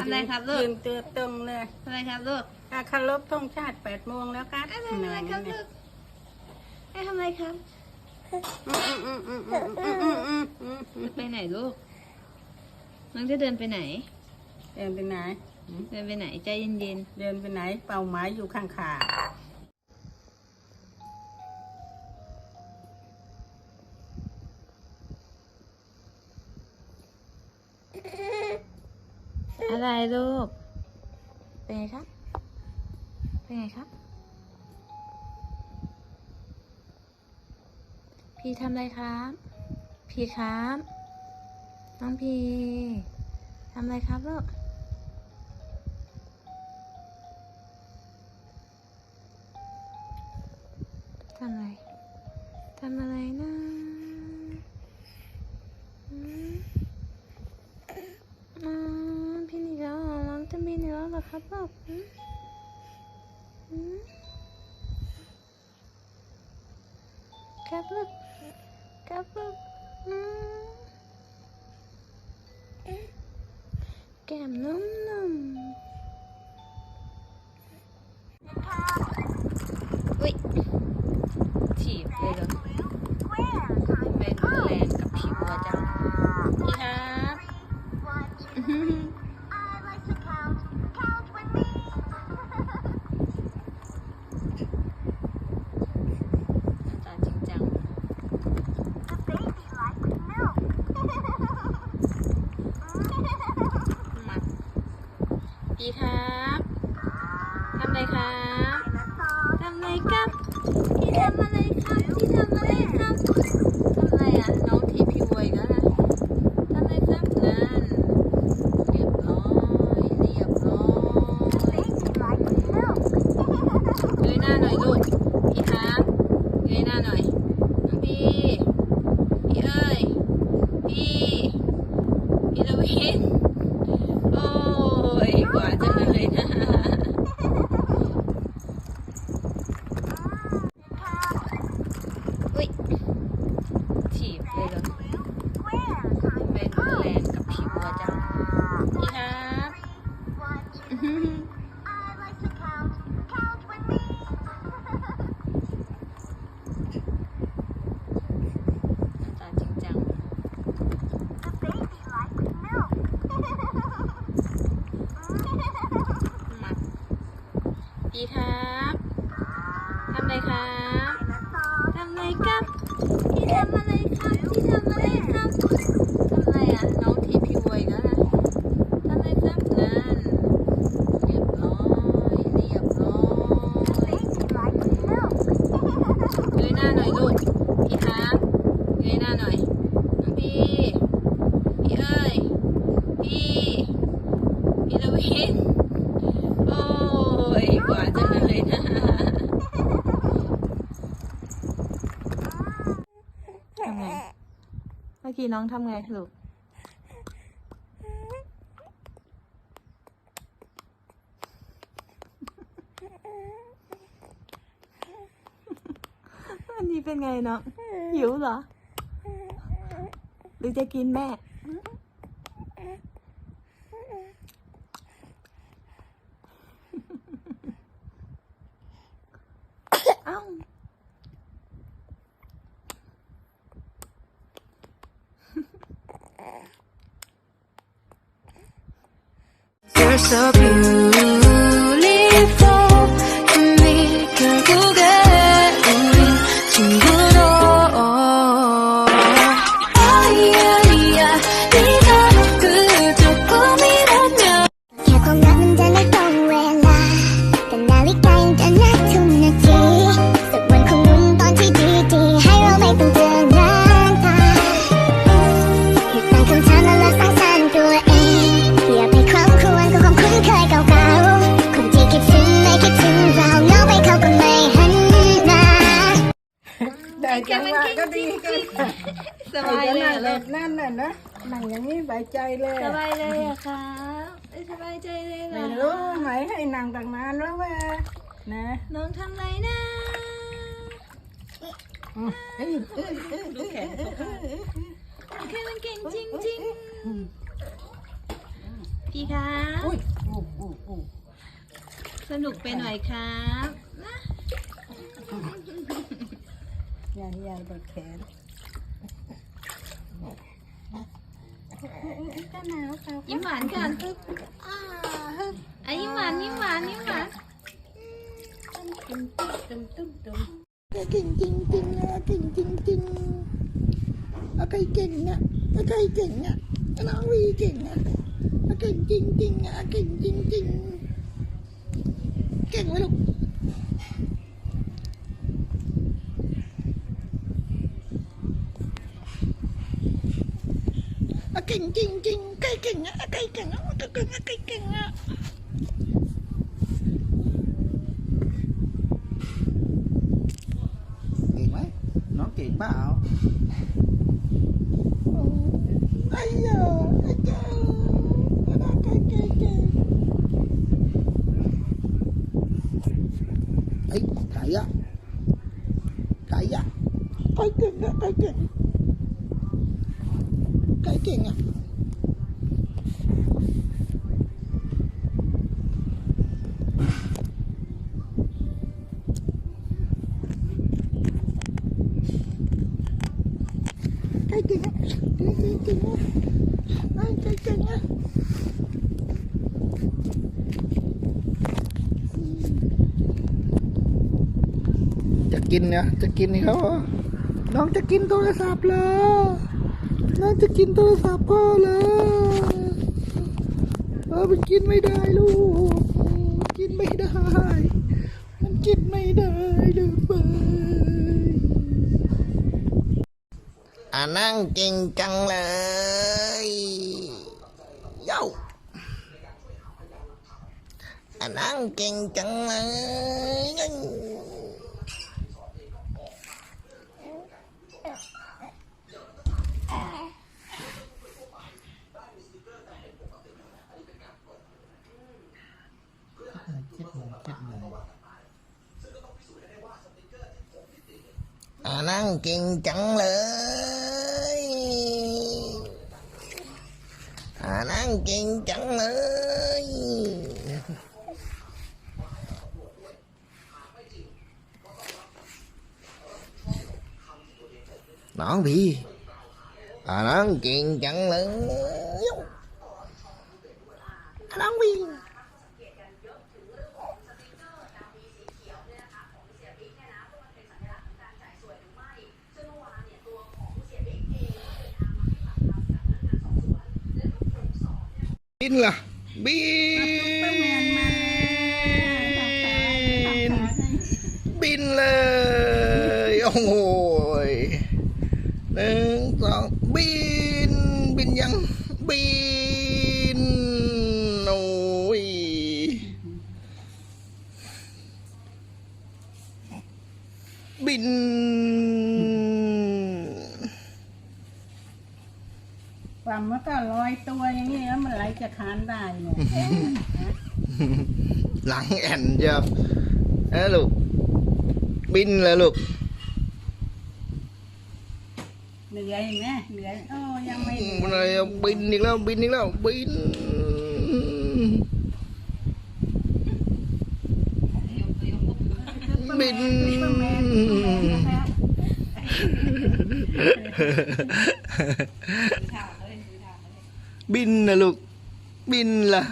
อะไรครับลูก ยืนตัวตรงเลยอะไรครับลูกอาคารบธงชาติแปดโมงแล้วครับอะไรครับลูกไอ้ทำไมครับไปไหนลูกน้องจะเดินไปไหน เดินไปไหน เดินไปไหนใจเย็นๆ เดินไปไหน เป่าไม้อยู่ข้างขา อะไรลูก เป็นไงครับ เป็นไงครับ พี่ทำอะไรครับ พี่ครับ น้องพี่ทำอะไรครับลูกทำอะไร ทำอะไรนะอืมอ๋อพี่หนีแล้วเหรอน้องจะบินอีกแล้ว เหรอครับลูกอืมอืมครับลูกครับลูกอืมแก้มนุ่มๆอุ้ยถีบเลยเหรอไม่รุนแรงกับผิวอะจัง พี่ครับทำอะไรครับทำอะไรครับพี่ทำอะไรครับพี่ทำอะไรครับ 鸡蛋鸭 น้องทำไงลูกอันนี้เป็นไงน้องหิวเหรอ หรือจะกินแม่ so beautiful สบายเลยนั่เหรอนั่นน่ะนะนั่งอย่างนี้ใบใจเลยสบายเลยอะครับสบายใจเลยเหรไม่อรู้ไหมให้นั่งตั้งนานแล้วแม่นะน้องทำไรนะอืมเอ้ยเอ้ยเอ้ยดูแขนเขาค่ะโอเคมันเก่งจริงจริงพี่ครับอุ้ยอู้อู้อู้สนุกไปหน่อยครับนะยายยายบดแขน ก็หนาวเขายิ้มหวานก่อนอ่าฮึบอะยิ้มหวานยิ้มหวานยิ้มหวานตุ้มตุ้มตุ้มตุ้มเก่งจริงจริงอะเก่งจริงจริงอะใครเก่งอะอะใครเก่งอะน้องวีเก่งอะอะเก่งจริงจริงอะเก่งจริงจริงเก่งไหมลูก อะเก่งจริงจริงใครเก่งอะอะใครเก่งอะอะใครเก่งอะใครเก่งอะเก่งไหมน้ นเนี่ยจะกินนี่เขาจะกินโทรศัพท์พ่อเหรอเออมันกินไม่ได้ลูก กินไม่ได้ มันกินไม่ได้เลยอ่านั่งเก่งจังเลยเย้าอ่านั่งเก่งจังเลยเย้าอ่านั่งเก่งจังเลย อ่านั่งเก่งจังเลยน้องพี่อ่าน้องเก่งจังเลยอ่าน้องพี่บินล่ะบินบินเลยโอ้โหยหนึ่งสองบิน บินยัง บิน โอ้ย บิน ความมันก็ ลอยตัวอย่างนี้แล้วมันไหลจะคานได้เนี่ยหลังแอนเจ้าเอ้ลูก บินเลยลูกเหนื่อยไหมเหนื่อยโอ้ยังไม่เหนื่มันออะไรยอะบินอีกแล้วบินอีกแล้วบินบิน บินนะลูกบินล่ะ